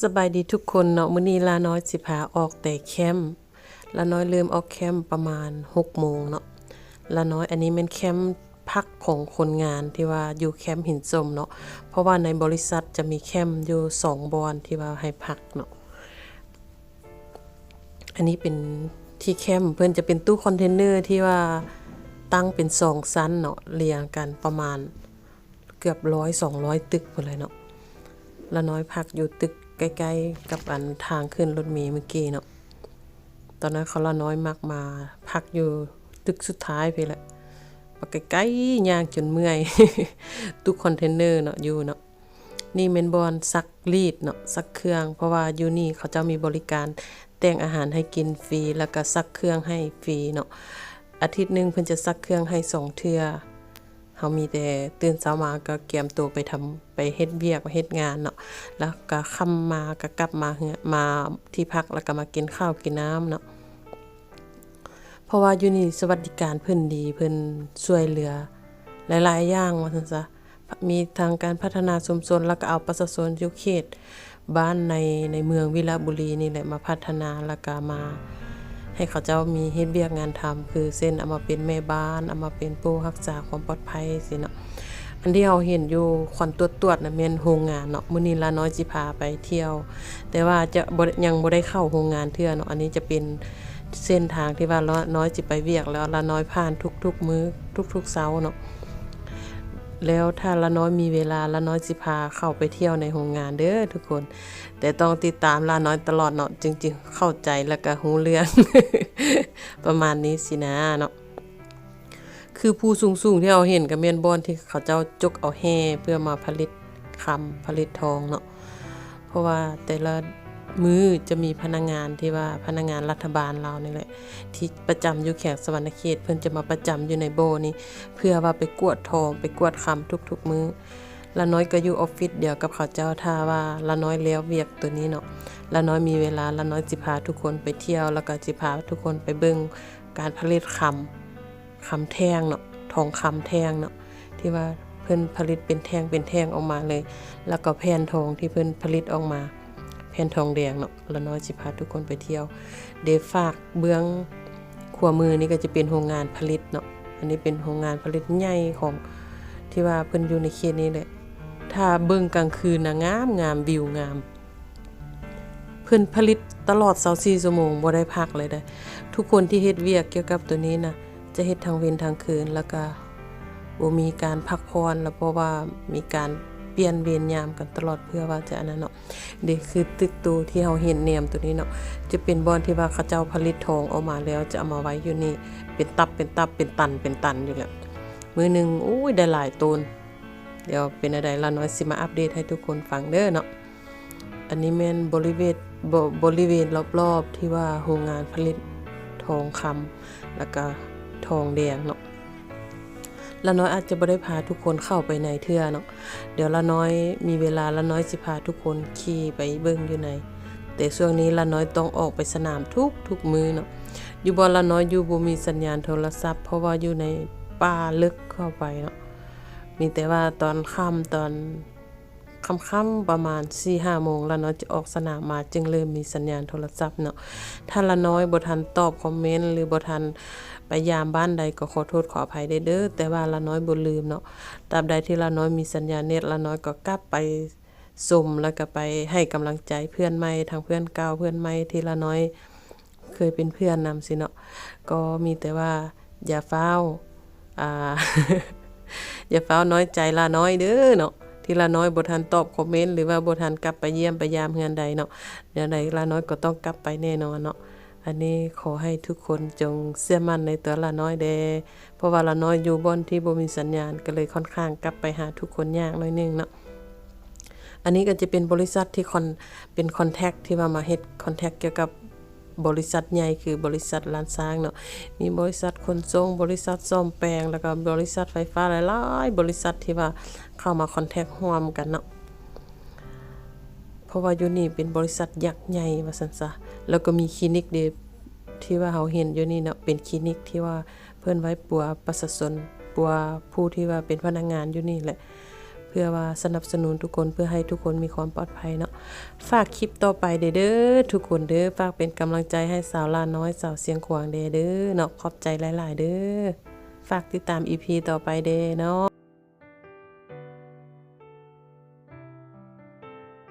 สบายดีทุกคนเนาะมื้อนี้ลาน้อยสิพาออกแต่แคมป์ลาน้อยเริ่มออกแคมป์ประมาณ6โมงเนาะลาน้อยอันนี้เป็นแคมป์พักของคนงานที่ว่าอยู่แคมป์หินสมเนาะเพราะว่าในบริษัทจะมีแคมป์อยู่2บอนที่ว่าให้พักเนาะอันนี้เป็นที่แคมป์เพิ่อนจะเป็นตู้คอนเทนเนอร์ที่ว่าตั้งเป็น2ชั้นเนาะเรียงกันประมาณเกือบ100 200ตึกพุ่นเลยเนาะละน้อยพักอยู่ตึก ใกล้ๆกับอันทางขึ้นรถเมล์เมื่อกี้เนาะ ตอนนั้นเขาละน้อยมักมา พักอยู่ตึกสุดท้ายไปละปกใกล้ๆย่างจนเมื่อยตู้คอนเทนเนอร์เนาะอยู่เนาะ นี่เมนบอลซักรีดเนาะซักเครื่อง เพราะว่าอยู่นี่เขาจะมีบริการแต่งอาหารให้กินฟรีแล้วก็ซักเครื่องให้ฟรีเนาะ อาทิตย์หนึ่งเพิ่นจะซักเครื่องให้สองเทื่อ เฮามีแต่ตื่นเช้ามาก็เตรียมตัวไปทำไปเฮ็ดเวียกเฮ็ดงานเนาะแล้วก็ค่ำมาก็กลับมาเฮือมาที่พักแล้วก็มากินข้าวกินน้ำเนาะเพราะว่าอยู่นี่สวัสดิการเพิ่นดีเพิ่นช่วยเหลือ หลายๆอย่างว่าซั่นซะมีทางการพัฒนาชุมชนแล้วก็เอาประชาชนอยู่เขตบ้านในในเมืองวิระบุรีนี่แหละมาพัฒนาแล้วก็มา ให้เขาเจ้ามีเฮ็ดเบียกงานทำคือเส้นเอามาเป็นแม่บ้านเอามาเป็นผู้รักษาความปลอดภัยสิเนาะอันที่เราเห็นอยู่ควันตรวจตวดนะเมนโรงงานเนาะมื้อนี้ลาน้อยจิพาไปเที่ยว แต่ว่าจะยังบ่ได้เข้าโรงงานเทื่อเนาะอันนี้จะเป็นเส้นทางที่ว่าละน้อยจิไปเวียกแล้วละน้อยผ่านทุกๆมื้อทุกๆเช้าเนาะ แล้วถ้าละน้อยมีเวลาละน้อยสิพาเข้าไปเที่ยวในโรงงานเด้อทุกคน แต่ต้องติดตามละน้อยตลอดเนาะจริงๆ เข้าใจแล้วก็รู้เรื่อง ประมาณนี้สินะเนาะคือผู้สูงๆที่เราเห็นก็แม่นบอนที่เขาเจ้าจกเอาแห่เพื่อมาผลิตคำผลิตทองเนาะเพราะว่าแต่ละ มือจะมีพนักงานที่ว่าพนักงานรัฐบาลเรานี่แหละที่ประจำอยู่แขกสวรรณเขต เพิ่นจะมาประจำอยู่ในโบนี้ เพื่อว่าไปกวดทองไปกวดคำทุกๆมื้อละน้อยก็อยู่ออฟฟิศเดียวกับเขาเจ้าถ้าว่าละน้อยแล้วเวียกตัวนี้เนาะละน้อยมีเวลาละน้อยสิพาทุกคนไปเที่ยว แล้วก็สิพาทุกคนไปเบิ่งการผลิตคำคำแท่งเนาะทองคำแท่งเนาะที่ว่าเพิ่นผลิตเป็นแท่งเป็นแท่งออกมาเลย แล้วก็แผ่นทองที่เพิ่นผลิตออกมา ผ่นทองแดงเนาะละน้อยสิพาทุกคนไปเที่ยว เดฝากเบื้องขวามือนี่ก็จะเป็นโรงงานผลิตเนาะอันนี้เป็นโรงงานผลิตใหญ่ของที่ว่าเพิ่นอยู่ในเขตนี้แหละถ้าเบิ่งกลางคืนนะงามงามวิวงาม เพิ่นผลิตตลอด24ชั่วโมงบ่ได้พักเลยเด้ทุกคนที่เฮ็ดเวียกเกี่ยวกับตัวนี้นะจะเฮ็ดทั้งเว้นทั้งคืนแล้วก็บ่มีการพักผ่อนแล้วเพราะว่ามีการ เปลี่ยนเวรยามกันตลอดเพื่อว่าจะอันนั้นเนาะนี่คือตึกตูที่เฮาเห็นแนมตัวนี้เนาะจะเป็นบ่อนที่ว่าเขาเจ้าผลิตทองออกมาแล้วจะเอามาไว้อยู่นี่เป็นตับเป็นตับเป็นตันเป็นตันอยู่แล้วมือหนึ่งโอ้ยได้หลายตูนเดี๋ยวเป็นอะไรละน้อยสิมาอัปเดตให้ทุกคนฟังเด้อเนาะอันนี้แม่นบริเวณบบริเวณรอบๆที่ว่าโรงงานผลิตทองคำแล้วก็ทองแดงเนาะ ละน้อยอาจจะไม่ได้พาทุกคนเข้าไปในเทือเนาะเดี๋ยวละน้อยมีเวลาละน้อยสิพาทุกคนขี่ไปเบิ่งอยู่ใน แต่ช่วงนี้ละน้อยต้องออกไปสนามทุกทุกมือเนาะอยู่บนละน้อยอยู่บ่มีสัญญาณโทรศัพท์ เพราะว่าอยู่ในป่าลึกเข้าไปเนาะมีแต่ว่าตอนค่ำตอน ค่ำๆประมาณ4-5โมงละน้อยจะออกสนามมาจึงเริ่มมีสัญญาณโทรศัพท์เนาะถ้าละน้อยบ่ทันตอบคอมเมนต์หรือบ่ทันไปยามบ้านใดก็ขอโทษขออภัยได้เด้อแต่ว่าละน้อยบ่ลืมเนาะตราบใดที่ละน้อยมีสัญญาณเน็ตละน้อยก็กลับไปชมแล้วก็ไปให้กำลังใจเพื่อนใหม่ทั้งเพื่อนเก่าเพื่อนใหม่ที่ละน้อยเคยเป็นเพื่อนนำสิเนาะก็มีแต่ว่าอย่าฟ้าอ่าอย่าฟ้าน้อยใจละน้อยเด้อเนาะ ที่ละน้อยบ่ทันตอบคอมเมนต์หรือว่าบ่ทันกลับไปเยี่ยมไปยามเฮือนใดเนาะเดี๋ยวใดละน้อยก็ต้องกลับไปแน่นอนเนาะอันนี้ขอให้ทุกคนจงเชื่อมั่นในตัวละน้อยเด้เพราะว่าละน้อยอยู่บนที่บ่มีสัญญาณก็เลยค่อนข้างกลับไปหาทุกคนยากน่อยนึงเนาะอันนี้ก็จะเป็นบริษัทที่คอนเป็นคอนแทคที่ว่ามาเฮ็ดคอนแทคเกี่ยวกับ บริษัทใหญ่คือบริษัทลานซางเนาะมีบริษัทขนส่งบริษัทซ่อมแปลง แล้วก็บริษัทไฟฟ้าหลายๆบริษัทที่ว่าเข้ามาคอนแทคร่วมกันเนาะเพราะว่าอยู่นี่เป็นบริษัทยักษ์ใหญ่ว่าซั่นซะแล้วก็มีคลินิกเดที่ว่าเฮาเห็นอยู่นี่เนาะเป็นคลินิกที่ว่าเพิ่นไว้ปัวประชาชนปัวผู้ที่ว่าเป็นพนักงานอยู่นี่แหละ พื่อพื่อว่าสนับสนุนทุกคนเพื่อให้ทุกคนมีความปลอดภัยเนาะฝากคลิปต่อไปเด้อทุกคนเด้อฝากเป็นกำลังใจให้สาวลาน้อยสาวเสียงขวางเด้อเนาะขอบใจหลาย ๆ เด้อฝากติดตามอีพีต่อไปเด้อเนาะ